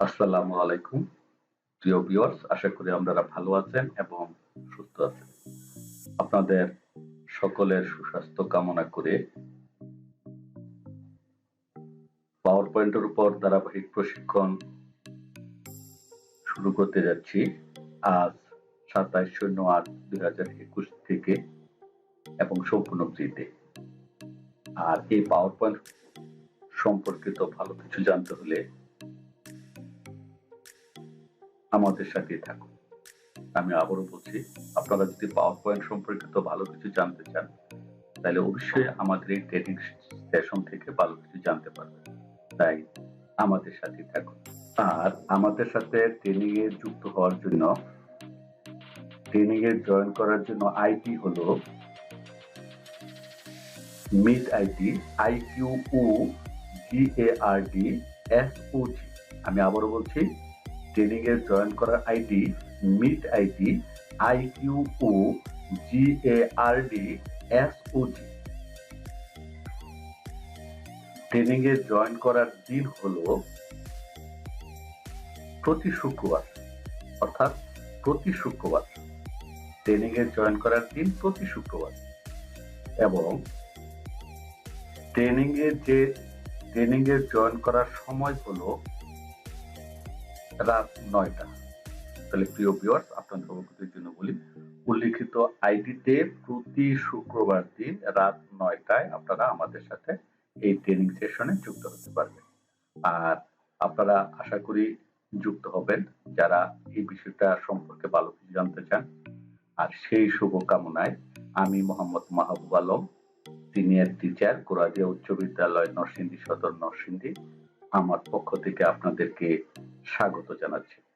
আসসালামু আলাইকুম। প্রিয় ভিউয়ার্স, আশা করি আপনারা ভালো আছেন এবং সুস্থ আছেন। আপনাদের সকলের সুস্বাস্থ্য কামনা করে পাওয়ার পয়েন্টের উপর ধারাবাহিক প্রশিক্ষণ শুরু করতে যাচ্ছি। আজ সাতাইশ শূন্য আট দুই হাজার একুশ থেকে এবং সম্পূর্ণ ফ্রিতে। আর এই পাওয়ার পয়েন্ট সম্পর্কিত ভালো কিছু জানতে হলে আমাদের সাথে থাকুন। আমি আবারও বলছি, আপনারা যদি পাওয়ার পয়েন্ট সম্পর্কিত ভালো কিছু জানতে চান, তাহলে অবশ্যই আমাদের এই ট্রেনিং সেশন থেকে ভালো কিছু জানতে পারবেন। তাই আমাদের সাথে থাকুন। আর আমাদের সাথে ট্রেনিং এ যুক্ত হওয়ার জন্য ট্রেনিং এ জয়েন করার জন্য আইটি হলো meet ID I Q O D S O G আমি আবারও বলছি ট্রেনিং এ জয়েন করার ID meet ID I Q O G A R D S O G training A join করার দিন হলো প্রতি শুক্রবার, অর্থাৎ প্রতি শুক্রবার। ট্রেনিং এ জয়েন করার দিন প্রতি শুক্রবার। এবং ট্রেনিং এর যে ট্রেনিং এ জয়েন করার সময় হলো রাত নয়টা। তাহলে প্রিয় ভিউয়ার্স আপনাদের অবগতির জন্য বলি, উল্লিখিত আইডিতে প্রতি শুক্রবার দিন রাত নয়টায় আপনারা আমাদের সাথে এই ট্রেনিং সেশনে যুক্ত হতে পারবেন। আর আপনারা আশা করি যুক্ত হবেন যারা এই বিষয়টা সম্পর্কে ভালো কিছু জানতে চান। আর সেই শুভ কামনায় আমি মোহাম্মদ মাহবুব আলম সিনিয়র টিচার কোরাদিয়া উচ্চ বিদ্যালয়, নরসিংদী সদর নরসিংদী। আমার পক্ষ থেকে আপনাদেরকে স্বাগত জানাচ্ছি।